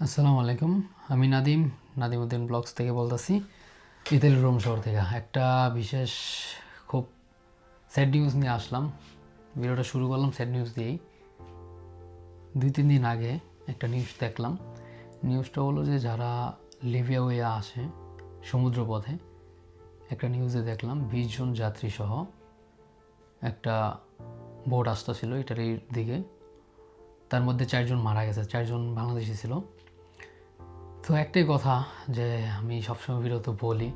আসসালামু আলাইকুম। আমি নাদিম, নাদিমুদ্দিন ব্লগস থেকে বলতেছি, ইতালি রোম শহর থেকে। একটা বিশেষ, খুব স্যাড নিউজ নিয়ে আসলাম। ভিডিওটা শুরু করলাম স্যাড নিউজ দিয়েই। দুই, তিন দিন আগে একটা নিউজ দেখলাম। নিউজটা হলো যে যারা লিবিয়া হয়ে আসে সমুদ্রপথে, একটা নিউজে দেখলাম, বিশ জন যাত্রী সহ একটা বোট আসতেছিল এটার দিকে। তার মধ্যে চারজন মারা গেছে, চারজন বাংলাদেশি ছিল। তো একটাই কথা যে আমি সবসময় বিরত বলি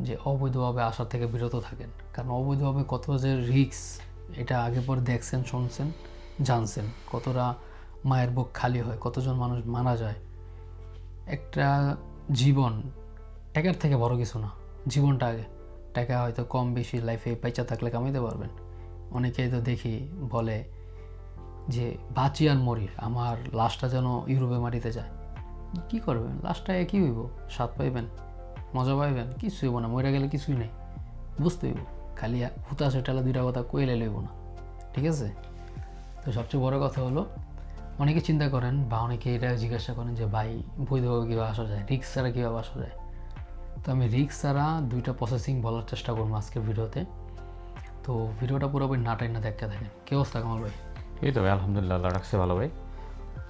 যে অবৈধভাবে আসার থেকে বিরত থাকেন। কারণ অবৈধভাবে কত যে রিক্স এটা আগে পর দেখছেন, শুনছেন, জানছেন। কতটা মায়ের বুক খালি হয়, কতজন মানুষ মারা যায়। একটা জীবন টাকার থেকে বড় কিছু না। জীবনটা আগে। টাকা হয়তো কম বেশি লাইফে পয়সা থাকলে কামাইতে পারবেন। অনেকেই তো দেখি বলে যে বাঁচি আর মরি আমার লাশটা যেন ইউরোপে মাটিতে যায়। কি করবেন? লাশটা একই হইব? স্বাদ পাইবেন, মজা পাইবেন কিছু হইব না মরে গেলে কিছুই নেই। বুঝতে হইব, খালি হুতাশে টালা দুইটা কথা কইলে লইব না, ঠিক আছে? তো সবচেয়ে বড় কথা হলো, অনেকে চিন্তা করেন বা অনেকে এটা জিজ্ঞাসা করেন যে, ভাই, বৈধভাবে কীভাবে আসা যায়? রিক্স ছাড়া কীভাবে আসা যায়? তো আমি রিক্স ছাড়া দুইটা প্রসেসিং বলার চেষ্টা করব আজকের ভিডিওতে। তো ভিডিওটা পুরোপুরি নাটাই না দেখতে থাকেন। কে অবস্থা কামাল ভাই? এই তো ভাই, আলহামদুলিল্লাহ রাখছে ভালো ভাই।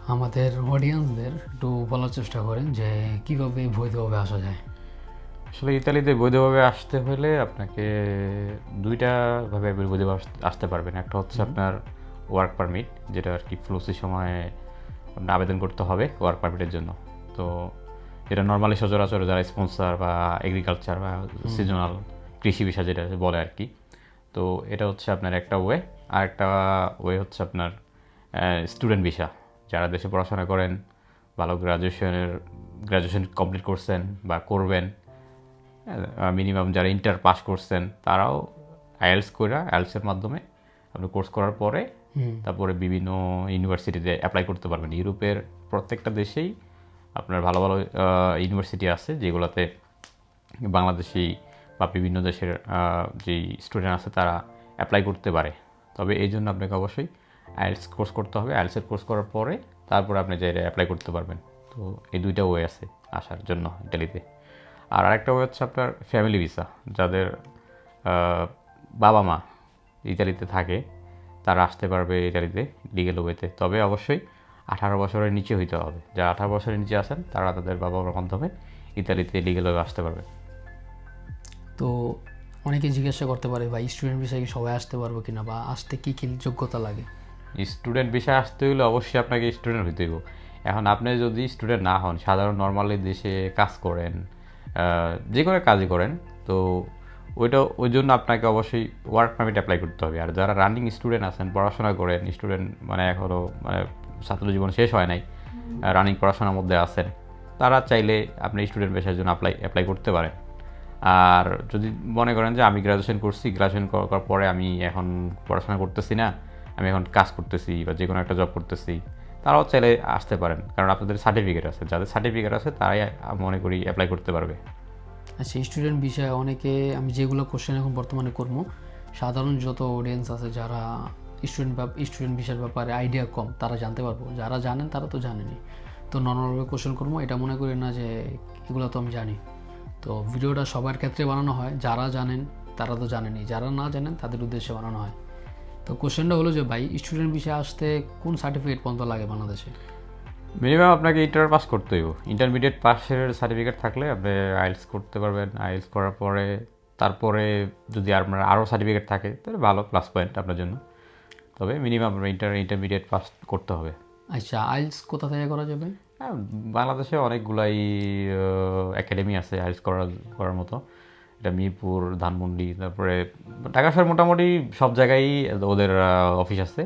আমাদের অডিয়েন্সদের একটু বলার চেষ্টা করেন যে কীভাবে বৈধভাবে আসা যায়। আসলে ইতালিতে বৈধভাবে আসতে হলে আপনাকে দুইটা ভাবে বৈধভাবে আস- আসতে পারবেন। একটা হচ্ছে আপনার ওয়ার্ক পারমিট যেটা আর কি ফ্লুসির সময় আপনার আবেদন করতে হবে ওয়ার্ক পারমিটের জন্য। তো যেটা নর্মালি সচরাচর যারা স্পন্সর বা এগ্রিকালচার বা সিজনাল কৃষি বিষয় যেটা বলে আর কি। তো এটা হচ্ছে আপনার একটা ওয়ে আর একটা ওয়ে হচ্ছে আপনার স্টুডেন্ট ভিসা যারা দেশে পড়াশোনা করেন ভালো গ্রাজুয়েশনের গ্রাজুয়েশন কমপ্লিট করছেন বা করবেন মিনিমাম যারা ইন্টার পাস করছেন তারাও আইএলস করে আইএলসের মাধ্যমে আপনি কোর্স করার পরে তারপরে বিভিন্ন ইউনিভার্সিটিতে অ্যাপ্লাই করতে পারবেন। ইউরোপের প্রত্যেকটা দেশেই আপনার ভালো ভালো ইউনিভার্সিটি আছে যেগুলোতে বাংলাদেশি বা বিভিন্ন দেশের যেই স্টুডেন্ট আছে তারা অ্যাপ্লাই করতে পারে। তবে এই জন্য আপনাকে অবশ্যই আইএলস কোর্স করতে হবে। আইএলসের কোর্স করার পরে তারপরে আপনি যে অ্যাপ্লাই করতে পারবেন। তো এই দুইটা ওয়ে আছে আসার জন্য ইটালিতে আর আরেকটা ওয়ে হচ্ছে আপনার ফ্যামিলি ভিসা যাদের বাবা মা ইতালিতে থাকে, তারা আসতে পারবে ইতালিতে লিগেল ওয়েতে তবে অবশ্যই আঠারো বছরের নিচে হইতে হবে। যারা আঠারো বছরের নিচে আসেন তারা তাদের বাবা মার মাধ্যমে ইতালিতে লিগেল ওয়ে আসতে পারবে। তো অনেকে জিজ্ঞাসা করতে পারে বা স্টুডেন্ট বিষয়ে সবাই আসতে পারব কিনা বা আসতে কী কী যোগ্যতা লাগে? স্টুডেন্ট বিষয়ে আসতে হলে অবশ্যই আপনাকে স্টুডেন্ট হইতে হইব। এখন আপনি যদি স্টুডেন্ট না হন সাধারণ নর্মালি দেশে কাজ করেন যে কোনো কাজই করেন তো ওইটা ওই জন্য আপনাকে অবশ্যই ওয়ার্ক পারমিট অ্যাপ্লাই করতে হবে। আর যারা রানিং স্টুডেন্ট আছেন পড়াশোনা করেন স্টুডেন্ট মানে এখনও মানে ছাত্র জীবন শেষ হয় নাই রানিং পড়াশোনার মধ্যে আছেন তারা চাইলে আপনি স্টুডেন্ট পেশার জন্য অ্যাপ্লাই অ্যাপ্লাই করতে পারেন। আর যদি মনে করেন যে আমি গ্রাজুয়েশন করছি গ্রাজুয়েশন করার পরে আমি এখন পড়াশোনা করতেছি না আমি এখন কাজ করতেছি বা যে কোনো একটা জব করতেছি, তারাও চাইলে আসতে পারেন। কারণ আপনাদের সার্টিফিকেট আছে, যাদের সার্টিফিকেট আছে, তারাই মনে করি অ্যাপ্লাই করতে পারবে। আচ্ছা স্টুডেন্ট বিষয়ে অনেকে, আমি যেগুলো কোশ্চেন এখন বর্তমানে করব, সাধারণ যত অডিয়েন্স আছে, যারা স্টুডেন্ট স্টুডেন্ট বিষয়ের ব্যাপারে আইডিয়া কম, তারা জানতে পারব। যারা জানেন, তারা তো জানেনি। তো নর্মালভাবে কোশ্চেন করব, এটা মনে করি না যে এগুলো তো আমি জানি। তো ভিডিওটা সবার ক্ষেত্রে বানানো হয়, যারা জানেন, তারা তো জানেনই যারা না জানেন, তাদের উদ্দেশ্যে বানানো হয়। তো কোশ্চেনটা হলো যে ভাই স্টুডেন্ট বিষয়ে আসতে কোন সার্টিফিকেট পর্যন্ত লাগে বাংলাদেশে? মিনিমাম আপনাকে ইন্টার পাস করতে হইব। ইন্টারমিডিয়েট পাসের সার্টিফিকেট থাকলে আপনি আইএলস করতে পারবেন। আইএলস করার পরে তারপরে যদি আপনার আরও সার্টিফিকেট থাকে তাহলে ভালো প্লাস পয়েন্ট আপনার জন্য। তবে মিনিমাম আপনার ইন্টার ইন্টারমিডিয়েট পাস করতে হবে। আচ্ছা আইলস কোথা থেকে করা যাবে? হ্যাঁ বাংলাদেশে অনেকগুলাই একাডেমি আছে আইএলস করার করার মতো। এটা মিরপুর ধানমন্ডি তারপরে ঢাকা শহর মোটামুটি সব জায়গায় ওদের অফিস আছে।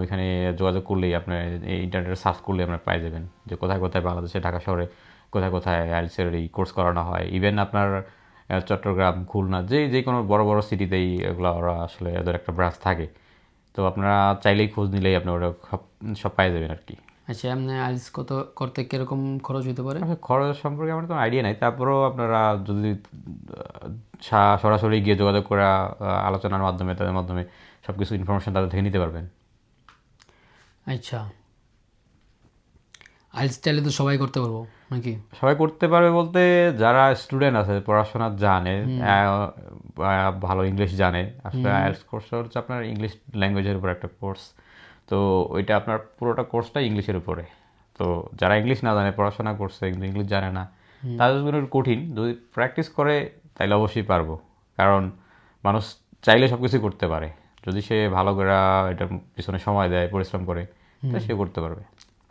ওইখানে যোগাযোগ করলেই আপনার এই ইন্টারনেটে সার্চ করলে আপনার পাই যাবেন যে কোথায় কোথায় বাংলাদেশে ঢাকা শহরে কোথায় কোথায় আইএলসের এই কোর্স করানো হয়। ইভেন আপনার চট্টগ্রাম খুলনা যে যে কোনো বড় বড় সিটিতেই এগুলো ওরা আসলে ওদের একটা ব্রাঞ্চ থাকে। তো আপনারা চাইলেই খোঁজ নিলেই আপনার ওরা সব সব পাই যাবেন আর কি। আচ্ছা এমনি আইলস কত করতে কীরকম খরচ হতে পারে? আসলে খরচ সম্পর্কে আমার কোনো আইডিয়া নাই। তারপরেও আপনারা যদি সরাসরি গিয়ে যোগাযোগ করা আলোচনার মাধ্যমে তাদের মাধ্যমে সব কিছু ইনফরমেশন তাদের থেকে নিতে পারবেন। আচ্ছা। আইলস চাইলে তো সবাই করতে পারব নাকি? সবাই করতে পারবে বলতে যারা স্টুডেন্ট আছে পড়াশোনা জানে ভালো ইংলিশ জানে আসলে আইএলটিএস কোর্স হচ্ছে আপনার ইংলিশ ল্যাঙ্গুয়েজের উপর একটা কোর্স তো ওইটা আপনার পুরোটা কোর্সটা ইংলিশের উপরে। তো যারা ইংলিশ না জানে পড়াশোনা করছে কিন্তু ইংলিশ জানে না তাদের জন্য কঠিন। যদি প্র্যাকটিস করে তাহলে অবশ্যই পারব। কারণ মানুষ চাইলে সব কিছু করতে পারে। যদি সে ভালো করে এটার পিছনে সময় দেয় পরিশ্রম করে তাহলে সে করতে পারবে।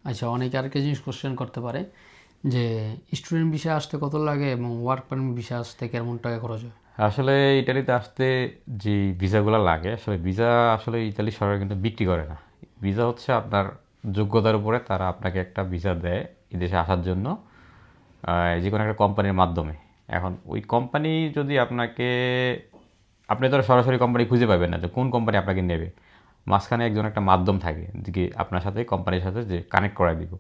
আচ্ছা অনেকে আরেকটা জিনিস কোশ্চেন করতে পারে যে স্টুডেন্ট বিষয়ে আসতে কত লাগে এবং ওয়ার্ক পারমিট বিষয়ে আসতে কেমন টাকা খরচ হয়? আসলে ইটালিতে আসতে যে ভিসাগুলো লাগে আসলে ভিসা আসলে ইতালি সরকার কিন্তু বিক্রি করে না। ভিসা হচ্ছে আপনার যোগ্যতার উপরে তারা আপনাকে একটা ভিসা দেয় এই দেশে আসার জন্য যে কোনো একটা কোম্পানির মাধ্যমে। এখন ওই কোম্পানি যদি আপনাকে, আপনি তো সরাসরি কোম্পানি খুঁজে পাবেন না যে কোন কোম্পানি আপনাকে নেবে। মাঝখানে একজন একটা মাধ্যম থাকে, যে আপনার সাথে কোম্পানির সাথে যে কানেক্ট করায় দিব।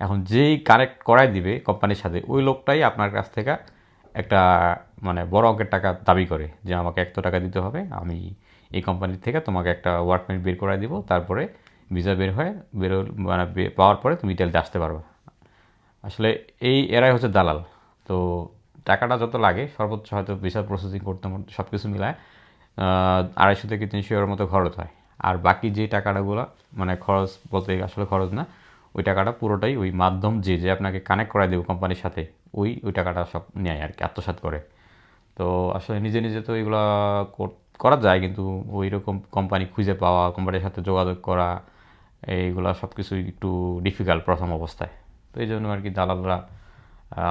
এখন যেই কানেক্ট করায় দিবে কোম্পানির সাথে, ওই লোকটাই আপনার কাছ থেকে একটা মানে বড় অঙ্কের টাকা দাবি করে যে আমাকে এত টাকা দিতে হবে, আমি এই কোম্পানির থেকে তোমাকে একটা ওয়ার্ক পারমিট বের করায় দিব, তারপরে ভিসা বের হয় বের মানে পাওয়ার পরে তুমি ইটালিতে আসতে পারবে। আসলে এই এরাই হচ্ছে দালাল। তো টাকাটা যত লাগে, সর্বোচ্চ হয়তো ভিসা প্রসেসিং করতে সব কিছু মিলায় আড়াইশো থেকে তিনশো এর মতো খরচ হয়। আর বাকি যে টাকাটাগুলো মানে খরচ বলতে আসলে খরচ না, ওই টাকাটা পুরোটাই ওই মাধ্যম যে যে আপনাকে কানেক্ট করায় দেবে কোম্পানির সাথে, ওই ওই টাকাটা সব নেয় আর কি, আত্মসাৎ করে। তো আসলে নিজে নিজে তো এগুলো কর- যায়, কিন্তু ওই রকম কোম্পানি খুঁজে পাওয়া কোম্পানির সাথে যোগাযোগ করা, এইগুলা সব কিছুই একটু ডিফিকাল্ট প্রথম অবস্থায়। তো এই জন্য আর কি দালালরা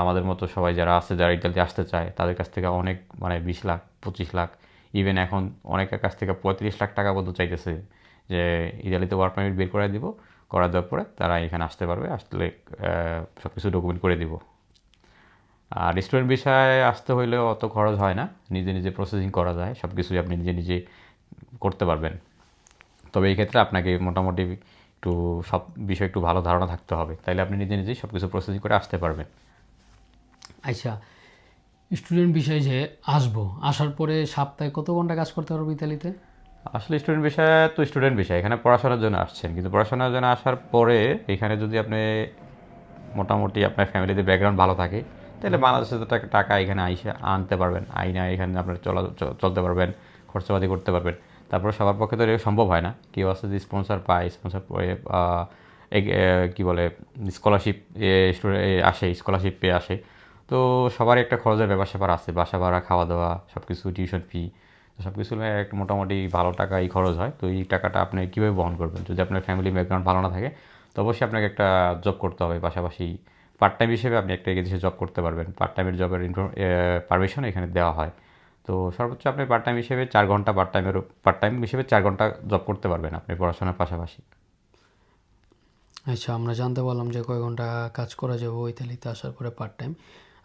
আমাদের মতো সবাই যারা আছে, যারা ইতালিতে আসতে চায়, তাদের কাছ থেকে অনেক মানে বিশ লাখ, পঁচিশ লাখ ইভেন এখন অনেকের কাছ থেকে পঁয়ত্রিশ লাখ টাকা পর্যন্ত চাইতেছে যে ইতালিতে ওয়ার্ক পারমিট বের করে দিব করা দেওয়ার পরে তারা এখানে আসতে পারবে, আসলে সব কিছু ডকুমেন্ট করে দিব। আর রেস্টুরেন্ট বিষয়ে আসতে হইলেও অত খরচ হয় না। নিজে নিজে প্রসেসিং করা যায় সব কিছুই আপনি নিজে নিজে করতে পারবেন। তবে এই ক্ষেত্রে আপনাকে মোটামুটি একটু সব বিষয়ে একটু ভালো ধারণা থাকতে হবে। তাইলে আপনি নিজে নিজেই সব কিছু প্রসেসিং করে আসতে পারবেন। আচ্ছা স্টুডেন্ট বিষয়ে যে আসব আসার পরে সপ্তাহে কত ঘণ্টা কাজ করতে পারব ইতালিতে? আসলে স্টুডেন্ট বিষয় তো স্টুডেন্ট বিষয় এখানে পড়াশোনার জন্য আসছেন। কিন্তু পড়াশোনার জন্য আসার পরে এখানে যদি আপনি মোটামুটি আপনার ফ্যামিলিতে ব্যাকগ্রাউন্ড ভালো থাকে তাহলে বাংলাদেশে তো টাকা- এখানে আইসে আনতে পারবেন। আইনা এখানে আপনার চলা চলতে পারবেন, খরচাপাতি করতে পারবেন। তারপরে সবার পক্ষে তো এটা সম্ভব হয় না। কেউ আছে যদি স্পন্সর পায় স্পন্সর কী বলে স্কলারশিপ আসে স্কলারশিপ পেয়ে আসে। তো সবারই একটা খরচের ব্যাপার স্যাপার আছে। বাসা ভাড়া খাওয়া দাওয়া সব কিছু টিউশন ফি সব কিছু একটা মোটামুটি ভালো টাকাই খরচ হয়। তো এই টাকাটা আপনি কীভাবে বহন করবেন? যদি আপনার ফ্যামিলি ব্যাকগ্রাউন্ড ভালো না থাকে, তো অবশ্যই আপনাকে একটা জব করতে হবে। পাশাপাশি পার্ট টাইম হিসেবে আপনি একটা দেশে জব করতে পারবেন। পার্ট টাইমের জবের পারমিশন এখানে দেওয়া হয়। তো সর্বোচ্চ আপনি পার্ট টাইম হিসেবে চার ঘণ্টা পার্ট টাইমের পার্ট টাইম হিসেবে চার ঘণ্টা জব করতে পারবেন আপনি পড়াশোনার পাশাপাশি। আচ্ছা আমরা জানতে পারলাম যে কয় ঘণ্টা কাজ করা যাবে ইতালিতে আসার পরে পার্ট টাইম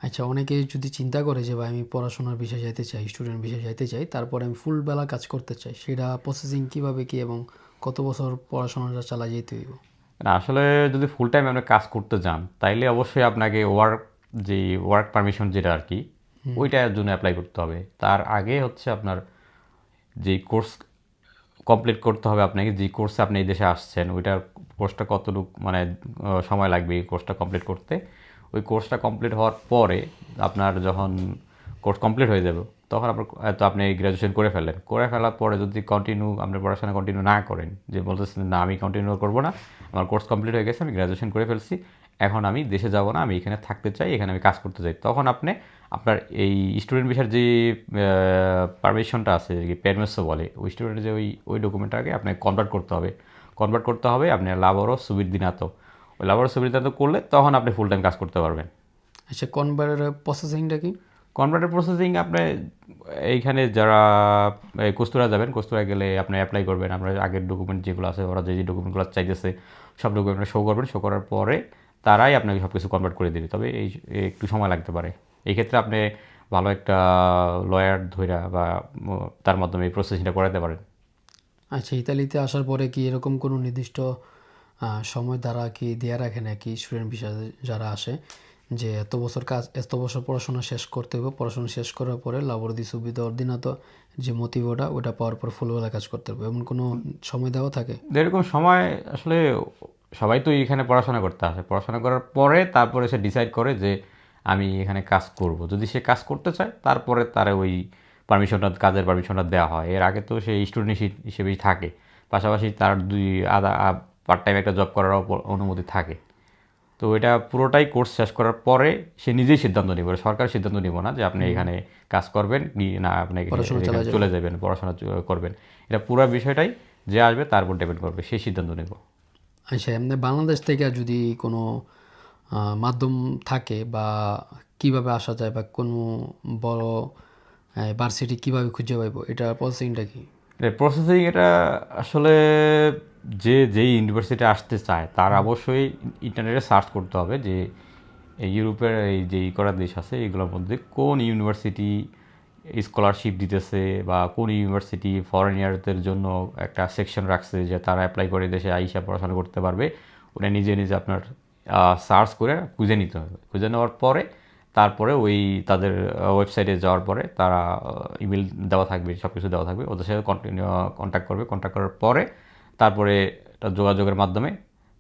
আচ্ছা অনেকে যদি চিন্তা করে যে ভাই আমি পড়াশোনার বিষয়ে যাইতে চাই স্টুডেন্ট বিষয়ে যাইতে চাই, তারপরে আমি ফুল বেলা কাজ করতে চাই, সেটা প্রসেসিং কীভাবে কী এবং কত বছর পড়াশোনাটা চালা যেতে হইব? না আসলে যদি ফুল টাইম আপনি কাজ করতে যান তাইলে অবশ্যই আপনাকে ওয়ার্ক যে ওয়ার্ক পারমিশন যেটা আর কি ওইটার জন্য অ্যাপ্লাই করতে হবে। তার আগে হচ্ছে আপনার যে কোর্স কমপ্লিট করতে হবে আপনাকে যে কোর্সে আপনি এই দেশে আসছেন ওইটার কোর্সটা কতটুকু মানে সময় লাগবে এই কোর্সটা কমপ্লিট করতে? ওই কোর্সটা কমপ্লিট হওয়ার পরে আপনার যখন কোর্স কমপ্লিট হয়ে যাবে তখন আপনার তো আপনি গ্র্যাজুয়েশন করে ফেললেন। করে ফেলার পরে যদি কন্টিনিউ আপনি পড়াশোনা কন্টিনিউ না করেন, যে বলতেছেন না, আমি কন্টিনিউ করব না, আমার কোর্স কমপ্লিট হয়ে গেছে, আমি গ্র্যাজুয়েশন করে ফেলছি, এখন আমি দেশে যাব না, আমি এখানে থাকতে চাই, এখানে আমি কাজ করতে চাই। তখন আপনি আপনার এই স্টুডেন্ট বিষয়ের যে পারমিশনটা আছে, যে পেরমেসও বলে, ওই স্টুডেন্টের যে ওই ওই ডকুমেন্টটাকে আপনাকে কনভার্ট করতে হবে। কনভার্ট করতে হবে আপনার লাভারও সুবিধিনাত ওই লাভারও সুবিধিনাত করলে তখন আপনি ফুল টাইম কাজ করতে পারবেন। আচ্ছা কনভার্টারের প্রসেসিংটা কি? কনভার্টার প্রসেসিং আপনি এইখানে যারা কস্তুরা যাবেন কস্তুরা গেলে আপনি অ্যাপ্লাই করবেন। আপনার আগের ডকুমেন্ট যেগুলো আছে, ওরা যে যে ডকুমেন্টগুলো চাইতেছে, সব ডকুমেন্ট শো করবেন। শো করার পরে তারাই আপনাকে সব কিছু কনভার্ট করে দেবে। তবে এই, একটু সময় লাগতে পারে। এই ক্ষেত্রে আপনি ভালো একটা লয়ার ধৈরা বা তার মাধ্যমে এই প্রসেসিংটা করাতে পারেন। আচ্ছা ইতালিতে আসার পরে কি এরকম কোনো নির্দিষ্ট সময় দ্বারা কি দেয়া রাখে নাকি স্টুডেন্ট বিষয়ে যারা আসে? যে এত বছর কাজ, এত বছর পড়াশোনা শেষ করতে হবে পড়াশোনা শেষ করার পরে লাবর দি সুবিধা অর্দিনাত যে মোটিভটা ওটা পাওয়ার পর ফুলবেলা কাজ করতে হবে এমন কোনো সময় দেওয়া থাকে? এরকম সময় আসলে সবাই তো এখানে পড়াশোনা করতে আসে। পড়াশোনা করার পরে তারপরে সে ডিসাইড করে যে আমি এখানে কাজ করব। যদি সে কাজ করতে চায়, তারপরে তার ওই পারমিশনটা কাজের পারমিশনটা দেওয়া হয়। এর আগে তো সে স্টুডেন্ট হিসেবেই থাকে। পাশাপাশি তার দুই আধা পার্ট টাইম একটা জব করার অনুমতি থাকে। তো এটা পুরোটাই কোর্স শেষ করার পরে সে নিজেই সিদ্ধান্ত নিবে সরকার সিদ্ধান্ত নিব না যে আপনি এখানে কাজ করবেন কি না আপনি পড়াশোনা চলে যাবেন পড়াশোনা করবেন। এটা পুরো বিষয়টাই যে আসবে তার উপর ডিপেন্ড করবে সেই সিদ্ধান্ত নেব। আচ্ছা এমনি বাংলাদেশ থেকে যদি কোনো মাধ্যম থাকে বা কীভাবে আসা যায় বা কোনো বড় ভার্সিটি কীভাবে খুঁজে পাইব এটা প্রসেসিংটা কি? প্রসেসিং এটা আসলে যে যেই ইউনিভার্সিটি আসতে চায় তার অবশ্যই ইন্টারনেটে সার্চ করতে হবে যে এই ইউরোপের এই যে ই করা দেশ আছে এগুলোর মধ্যে কোন ইউনিভার্সিটি স্কলারশিপ দিতেছে বা কোন ইউনিভার্সিটি ফরেনিয়ারদের জন্য একটা সেকশন রাখছে যে তারা অ্যাপ্লাই করে দেশে আইসা পড়াশোনা করতে পারবে ওটা নিজে নিজে আপনার সার্চ করে খুঁজে নিতে হবে। খুঁজে নেওয়ার পরে তারপরে ওই তাদের ওয়েবসাইটে যাওয়ার পরে তারা ইমেল দেওয়া থাকবে সব কিছু দেওয়া থাকবে। ওদের সাথে কন্টিনিউ কন্ট্যাক্ট করবে। কন্ট্যাক্ট করার পরে তারপরে যোগাযোগের মাধ্যমে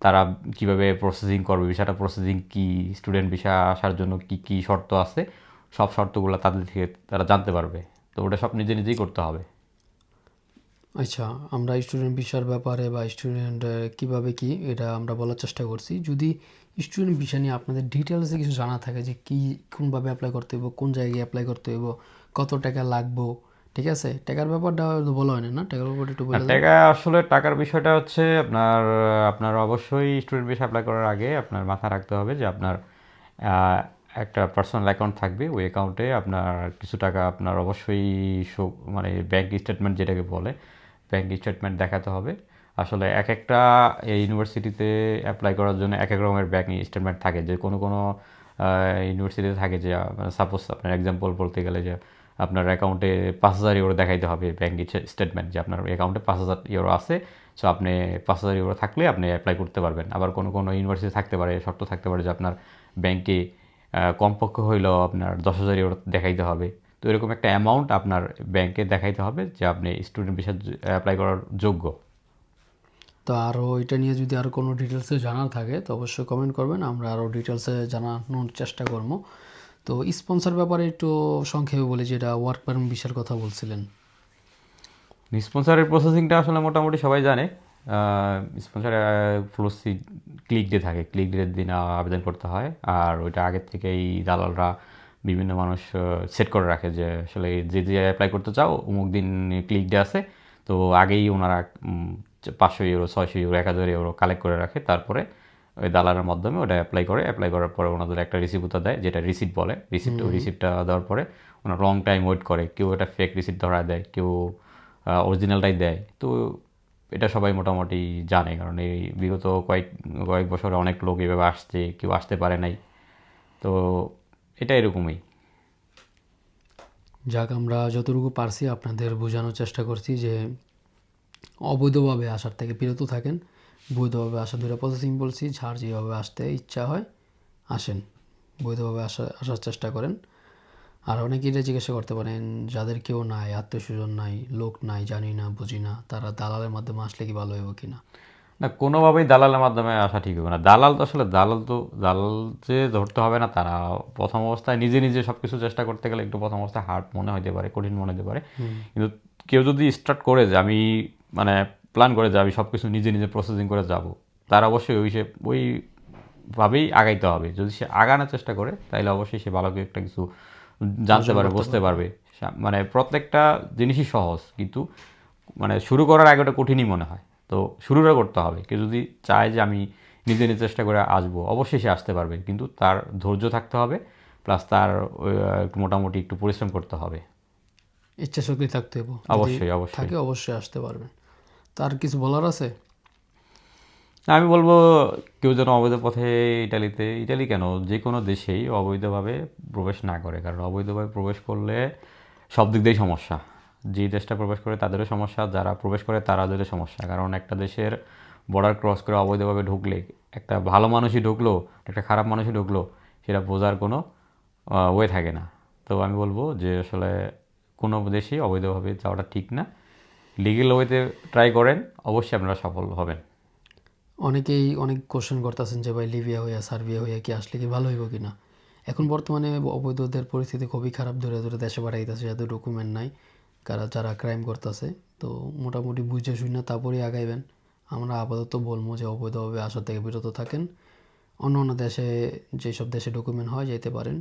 তারা কীভাবে প্রসেসিং করবে ভিসাটা প্রসেসিং কি স্টুডেন্ট ভিসা আসার জন্য কি কি শর্ত আছে, সব শর্তগুলো তাদের থেকে তারা জানতে পারবে। তো ওটা সব নিজে নিজেই করতে হবে। আচ্ছা আমরা স্টুডেন্ট ভিসার ব্যাপারে বা স্টুডেন্ট কীভাবে কি, এটা আমরা বলার চেষ্টা করছি। যদি স্টুডেন্ট ভিসা নিয়ে আপনাদের ডিটেলসে কিছু জানা থাকে যে কি কোনভাবে অ্যাপ্লাই করতে হইব কোন জায়গায় অ্যাপ্লাই করতে হইব কত টাকা লাগবো ঠিক আছে? টাকার ব্যাপারটা হয়তো বলা হয় না টাকার ব্যাপারটা একটু বলে টাকা আসলে টাকার বিষয়টা হচ্ছে আপনার আপনার অবশ্যই স্টুডেন্ট ভিসা অ্যাপ্লাই করার আগে আপনার মাথায় রাখতে হবে যে আপনার একটা পার্সোনাল অ্যাকাউন্ট থাকবে। ওই অ্যাকাউন্টে আপনার কিছু টাকা আপনার অবশ্যই মানে ব্যাংক স্টেটমেন্ট যেটাকে বলে ব্যাংক স্টেটমেন্ট দেখাতে হবে। আসলে এক একটা ইউনিভার্সিটিতে অ্যাপ্লাই করার জন্য এক এক রকমের ব্যাংক স্টেটমেন্ট থাকে। যে কোনো কোনো ইউনিভার্সিটিতে থাকে যে সাপোজ আপনার এক্সাম্পল বলতে গেলে যে, আপনার অ্যাকাউন্টে পাঁচ হাজার ইউরো দেখাইতে হবে ব্যাংক স্টেটমেন্ট যে আপনার অ্যাকাউন্টে পাঁচ হাজার ইউরো আছে সো আপনি পাঁচ হাজার ইউরো থাকলে আপনি অ্যাপ্লাই করতে পারবেন। আবার কোনো কোনো ইউনিভার্সিটি থাকতে পারে, শর্ত থাকতে পারে যে আপনার ব্যাংকে কমপক্ষে হইলেও আপনার দশ হাজার ইউরো দেখাইতে হবে। তো এরকম একটা অ্যামাউন্ট আপনার ব্যাংকে দেখাইতে হবে যে আপনি স্টুডেন্ট ভিসা অ্যাপ্লাই করার যোগ্য। তো আরও এটা নিয়ে যদি আরও কোনো ডিটেলসে জানার থাকে, তো অবশ্যই কমেন্ট করবেন, আমরা আরও ডিটেলসে জানানোর চেষ্টা করব। তো স্পন্সর ব্যাপারে একটু সংক্ষেপে বলি, যেটা ওয়ার্ক পারমিট ভিসার কথা বলছিলেন। স্পন্সরের প্রসেসিংটা আসলে মোটামুটি সবাই জানে। স্পন্সর ফ্লোসি ক্লিক ডে থাকে। ক্লিক ডের দিন আবেদন করতে হয়। আর ওইটা আগের থেকেই দালালরা বিভিন্ন মানুষ সেট করে রাখে যে, আসলে যে যে অ্যাপ্লাই করতে চাও, অমুক দিন ক্লিক ডে আছে। তো আগেই ওনারা পাঁচশো ইউরো ছয়শো ইউরো এক হাজার ইউরো কালেক্ট করে রাখে। তারপরে ওই দালালের মাধ্যমে ওটা অ্যাপ্লাই করে। অ্যাপ্লাই করার পরে ওনাদের একটা রিসিপ্টটা দেয় যেটা রিসিপ্ট বলে। রিসিপ্ট ওই রিসিপ্টটা দেওয়ার পরে ওনারা লং টাইম ওয়েট করে। কেউ এটা ফেক রিসিপ্ট ধরা দেয় কেউ অরিজিনালটাই দেয়। তো এটা সবাই মোটামুটি জানে কারণ এই বিগত কয়েক কয়েক বছরে অনেক লোক এভাবে আসছে কেউ আসতে পারে নাই। তো এটা এরকমই। যাক আমরা যতটুকু পারছি আপনাদের বোঝানোর চেষ্টা করছি যে অবৈধভাবে আসার থেকে বিরত থাকেন। বৈধভাবে আসা দুটো প্রসেসিং বলছি যার যেভাবে আসতে ইচ্ছা হয় আসেন। বৈধভাবে আসা আসার চেষ্টা করেন। আর অনেকে এটা জিজ্ঞাসা করতে পারেন যাদের কেউ নাই আত্মীয় স্বজন নাই লোক নাই জানি না বুঝি না তারা দালালের মাধ্যমে আসলে কি ভালো হইব কি না না কোনোভাবেই দালালের মাধ্যমে আসা ঠিক হবে না। দালাল তো আসলে দালাল তো দালাল যে ধরতে হবে না তারা প্রথম অবস্থায় নিজে নিজে সব কিছু চেষ্টা করতে গেলে একটু প্রথম অবস্থায় হার্ড মনে হতে পারে কঠিন মনে হতে পারে। কিন্তু কেউ যদি স্টার্ট করে যে আমি মানে প্ল্যান করে যে আমি সব কিছু নিজে নিজে প্রসেসিং করে যাব। তার অবশ্যই ওই সে ওইভাবেই আগাইতে হবে। যদি সে আগানোর চেষ্টা করে তাহলে অবশ্যই সে ভালো একটা কিছু জানতে পারবে বুঝতে পারবে। মানে প্রত্যেকটা জিনিসই সহজ কিন্তু মানে শুরু করার আগে ওটা কঠিনই মনে হয়। তো শুরুটা করতে হবে। কেউ যদি চায় যে আমি নিজে নিজে চেষ্টা করে আসব অবশ্যই সে আসতে পারবে। কিন্তু তার ধৈর্য থাকতে হবে প্লাস তার একটু মোটামুটি একটু পরিশ্রম করতে হবে। ইচ্ছা শক্তি থাকতে হবে। অবশ্যই অবশ্যই। থাকে অবশ্যই আসতে পারবেন তার কিছু বলার আছে? আমি বলব কেউ যেন অবৈধ পথে ইটালিতে, ইটালি কেন? যে কোনো দেশেই অবৈধভাবে প্রবেশ না করে। কারণ অবৈধভাবে প্রবেশ করলে সব দিক দিয়েই সমস্যা। যে দেশটা প্রবেশ করে তাদেরও সমস্যা, যারা প্রবেশ করে তাদেরও সমস্যা। কারণ একটা দেশের বর্ডার ক্রস করে অবৈধভাবে ঢুকলে, একটা ভালো মানুষই ঢুকলো, একটা খারাপ মানুষই ঢুকলো, সেটা বোঝার কোনো ওয়ে থাকে না। তো আমি বলব যে আসলে কোনো দেশেই অবৈধভাবে যাওয়াটা ঠিক না। লিগেল ওয়েতে ট্রাই করেন, অবশ্যই আপনারা সফল হবেন। অনেকেই অনেক কোশ্চেন করতেছেন যে, ভাই লিবিয়া হইয়া সার্বিয়া হইয়া কি আসলে কি ভালো হইব কি না এখন বর্তমানে অবৈধদের পরিস্থিতি খুবই খারাপ, ধরে ধরে দেশে পাঠাইতেছে যাদের ডকুমেন্ট নাই। কারা, যারা ক্রাইম করতেছে, তো মোটামুটি বুঝে শুনে তারপরেই আগাইবেন। আমরা আপাতত বলব যে, অবৈধভাবে আসা থেকে বিরত থাকেন। অন্য অন্য দেশে, যেসব দেশে ডকুমেন্ট হয় যেতে পারেন।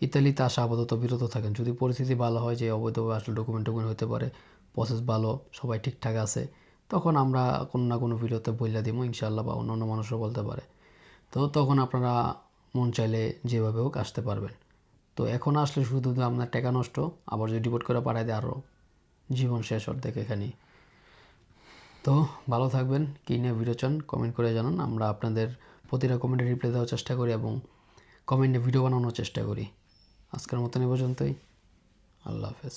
ইতালিতে আসা আপাতত বিরত থাকেন। যদি পরিস্থিতি ভালো হয় যে, অবৈধভাবে আসলে ডকুমেন্ট টকুমেন্ট হতে পারে প্রসেস ভালো, সবাই ঠিকঠাক আছে, তখন আমরা কোনো না কোনো ভিডিওতে বইলা দিব ইনশাল্লাহ বা অন্য অন্য মানুষও বলতে পারে। তো তখন আপনারা মন চাইলে যেভাবে হোক আসতে পারবেন। তো এখন আসলে শুধু আপনার টাকা নষ্ট, আবার যদি ডিপোর্ট করে পাঠাই দেয় আরও জীবন শেষ অর্ধেক এখানেই। তো ভালো থাকবেন, কী নিয়ে ভিডিও চান কমেন্ট করে জানান, আমরা আপনাদের প্রতিটা কমেন্টে রিপ্লাই দেওয়ার চেষ্টা করি এবং কমেন্টে ভিডিও বানানোর চেষ্টা করি। আজকের মতন এ পর্যন্তই, আল্লাহ হাফেজ।